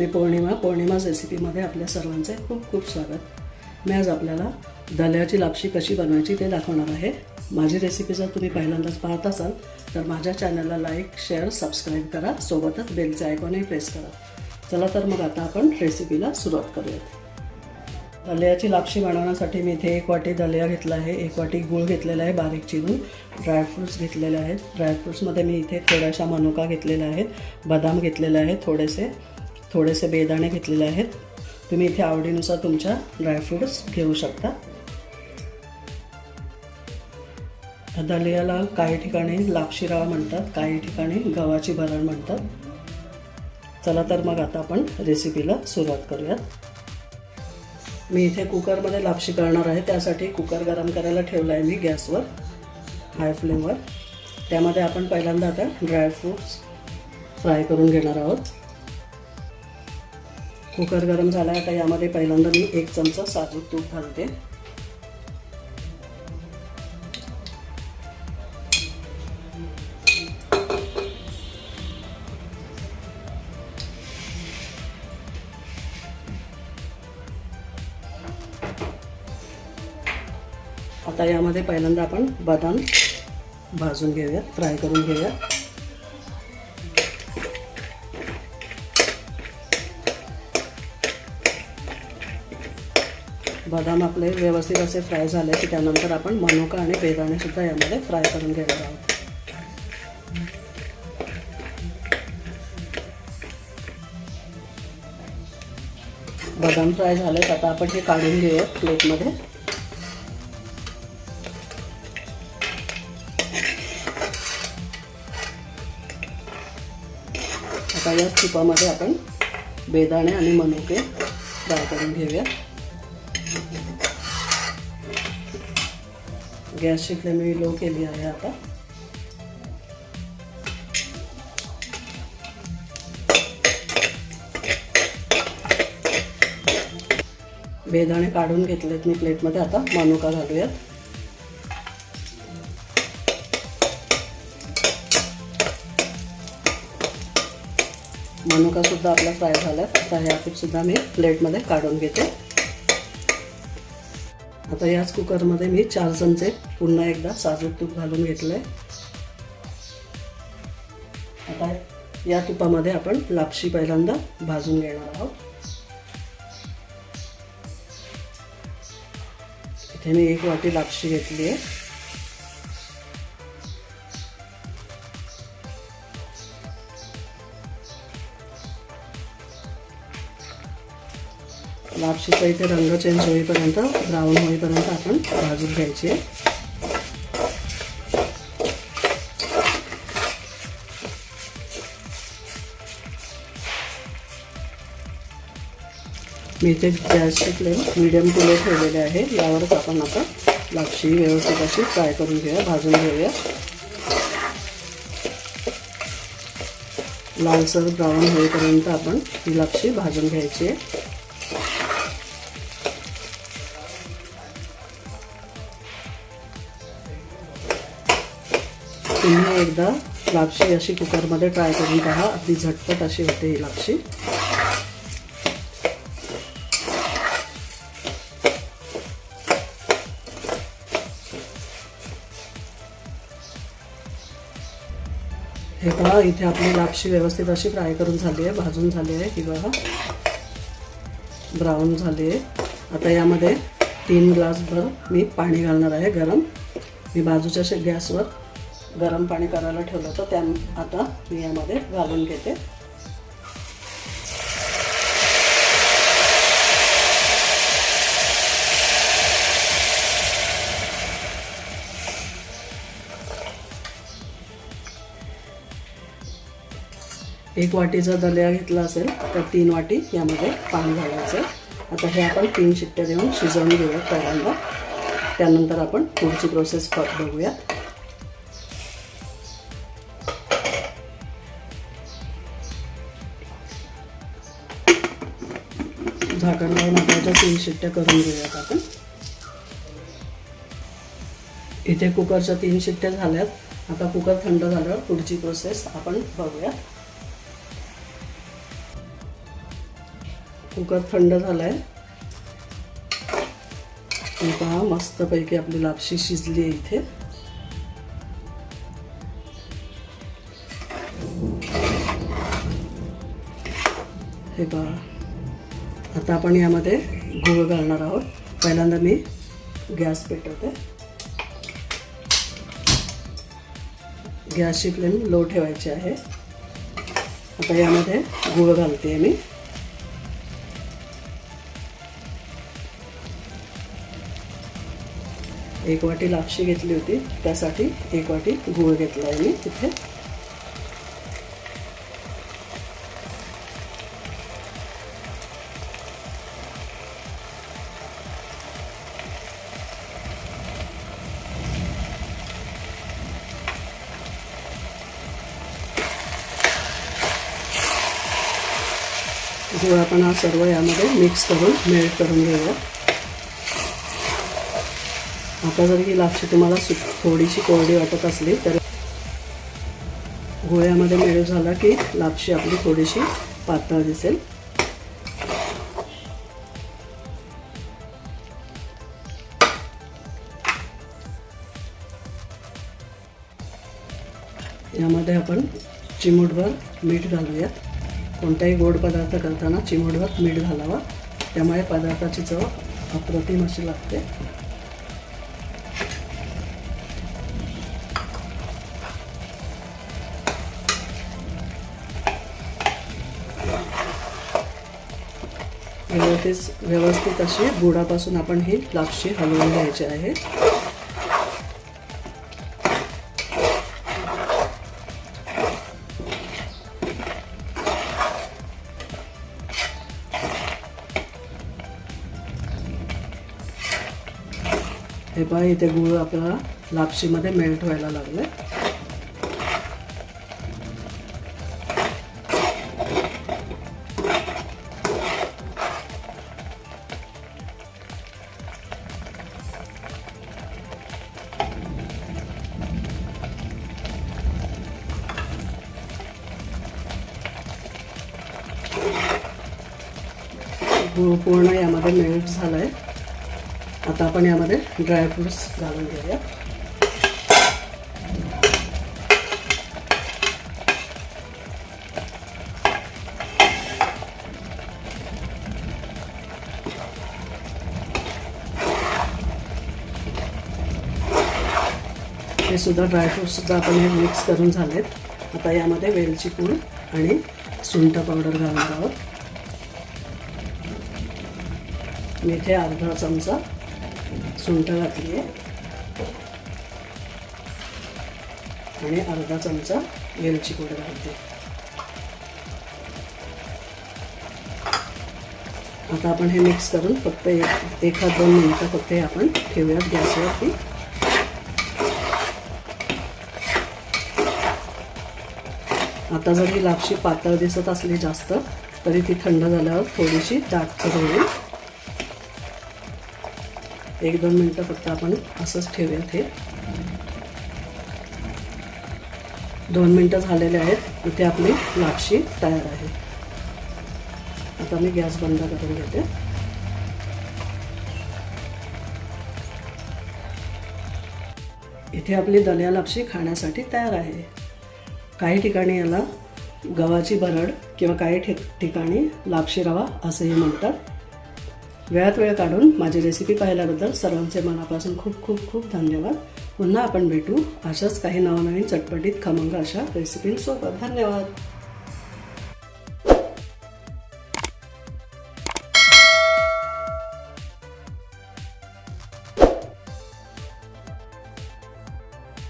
मी पौर्णिमा पौर्णिमाच रेसिपीमध्ये आपल्या सर्वांचे खूप खूप स्वागत. मी आज आपल्याला दल्याची लापशी कशी बनवायची ते दाखवणार आहे. माझी रेसिपी जर तुम्ही पहिल्यांदाच पाहत असाल तर माझ्या चॅनलला लाईक शेअर सबस्क्राईब करा. सोबतच बेलचे आयकॉनही प्रेस करा. चला तर मग आता आपण रेसिपीला सुरुवात करूयात. दलियाची लापशी बनवण्यासाठी मी इथे एक वाटी दलिया घेतला आहे एक वाटी गूळ घेतलेला आहे बारीक चिरून. ड्रायफ्रूट्स घेतलेले आहेत. ड्रायफ्रूट्समध्ये मी इथे थोड्याशा मनुका घेतलेल्या आहेत बदाम घेतलेले आहेत थोडेसे. थोडेसे बेदाणे घेतलेले आहेत. तुम्ही इथे आवडीनुसार तुमच्या ड्रायफ्रूट्स घेऊ शकता. दलियाला काही ठिकाणी लापशी म्हणतात काही ठिकाणी गव्हाची भरण म्हणतात. चला तर मग आता आपण रेसिपीला सुरुवात करूयात. मी इथे कुकरमध्ये लापशी करणार आहे त्यासाठी कुकर गरम करायला ठेवला आहे मी गॅसवर हाय फ्लेमवर त्यामध्ये आपण पहिल्यांदा आता ड्रायफ्रूट्स फ्राय करून घेणार आहोत. कुकर गरम झाला आहे आता यामध्ये पहिल्यांदा मी एक चमचा साजूक तूप घालते. आता यामध्ये पहिल्यांदा आपण बदाम भाजून घेऊया फ्राय करून घेऊया बदाम आपले व्यवस्थित असे फ्राय झाले की त्यानंतर आपण मनुका आणि बेदाणे सुद्धा यामध्ये फ्राय करून घेणार आहोत. बदाम फ्राय झालेत आता आपण हे काढून घेऊया प्लेटमध्ये. आता या तुपामध्ये आपण बेदाणे आणि मनुके फ्राय करून घेऊया गॅसची फ्लेम मी लो केली आहे आता. बेदाणे काढून घेतलेत मी प्लेटमध्ये. आता मनुका घालूयात. मनुका सुद्धा आपला फ्राय झाला आता ह्या सुद्धा मी प्लेटमध्ये काढून घेते. आता याच कुकरमध्ये मी चार चमचे पुन्हा एकदा साजूक तूप घालून घेतलं आहे आता या तुपामध्ये आपण लापशी पहिल्यांदा भाजून घेणार आहोत. इथे मी एक वाटी लापशी घेतली आहे लापशीचा इथे रंग चेंज होईपर्यंत ब्राऊन होईपर्यंत आपण भाजून घ्यायची आहे. मी इथे गॅसची फ्लेम मिडियम टू लो ठेवलेले आहे. यावरच आपण आता लापशी व्यवस्थित अशी फ्राय करून घेऊया भाजून घेऊया. लालसर ब्राऊन होईपर्यंत आपण ही लापशी भाजून घ्यायची आहे. तुम्ही एकदा लापशी अशी कुकरमध्ये ट्राय करून पहा. अगदी झटपट अशी होते ही लापशी. हे पहा इथे आपली लापशी व्यवस्थित अशी फ्राय करून झाली आहे भाजून झाली आहे. ही बघा. ब्राऊन झाली आहे. आता यामध्ये तीन ग्लासभर मी पाणी घालणार आहे गरम. मी बाजूच्या शे गॅसवर गरम पाणी करायला ठेवलं होतं त्या आता मी यामध्ये घालून घेते. एक वाटी जर दलिया घेतला असेल तर तीन वाटी यामध्ये पाणी घालायचं आता हे आपण तीन शिट्ट्या देऊन शिजवून घेऊयात पहिल्यांदा. त्यानंतर आपण पुढची प्रोसेस बघूयात. शिट्ट्या करून घेऊयात आपण. इथे कुकरच्या तीन शिट्ट्या झाल्यात. आता कुकर थंड झाल्यावर पुढची प्रोसेस आपण बघूया कुकर थंड झाला आहे पहा मस्तपैकी आपली लापशी शिजली आहे इथे. हे पहा. आता आपण यामध्ये गुळ घालणार आहोत. पहिल्यांदा मी गॅस पेटवते. गॅसची फ्लेम लो ठेवायची आहे. आता यामध्ये गुळ घालते मी. एक वाटी लापशी घेतली होती. त्यासाठी एक वाटी गुळ घेतला आहे मी तिथे गूळ आपण हा सर्व यामध्ये मिक्स करून मेल्ट करून घेऊया. आता जर ही लापशी तुम्हाला सु थोडीशी कोरडी वाटत असली तर गोळ्यामध्ये मेळ झाला की लापशी आपली थोडीशी पातळ दिसेल. यामध्ये आपण चिमूटभर मीठ घालूयात. कोणताही गोड पदार्थ करताना चिमडवत मीठ घालावा. त्यामुळे पदार्थाची चव अप्रतिम अशी लागते. व्यवस्थित व्यवस्थित अशी बुडापासून आपण ही लापशी हलवून घ्यायची आहे. हे पहा इथे गुळ आपल्याला लापशीमध्ये मेल्ट व्हायला लागले गुळ पूर्ण यामध्ये मेल्ट झालं आहे आता आपण यामध्ये ड्रायफ्रुट्स घालून घेऊया. हे सुद्धा ड्रायफ्रूट्स सुद्धा आपण हे मिक्स करून झालेत. आता यामध्ये वेलची पूड आणि सुंठ पावडर घालणार आहोत. मी इथे अर्धा चमचा सुंठ घातली आहे आणि अर्धा चमचा वेलची पूड घालते. आता आपण हे मिक्स करून फक्त एक एखाद दोन मिनटं फक्त हे आपण ठेवूयात गॅसवरती. आता जर ही लापशी पातळ दिसत असली जास्त तरी ती थंड झाल्यावर थोडीशी दाटसर होईल एक दोन मिनटं फक्त आपण असंच ठेवूयात हे. दोन मिनटं झालेले आहेत इथे आपली लापशी तयार आहे. आता मी गॅस बंद करून घेते. इथे आपली दलिया लापशी खाण्यासाठी तयार आहे. काही ठिकाणी याला गव्हाची भरड किंवा काही ठिकाणी लापशी रवा असंही म्हणतात. वेळात वेळ काढून माझी रेसिपी पाहिल्याबद्दल सर्वांचे मनापासून खूप खूप खूप धन्यवाद. पुन्हा आपण भेटू अशाच काही नवनवीन चटपटीत खमंग अशा रेसिपींसोबत धन्यवाद.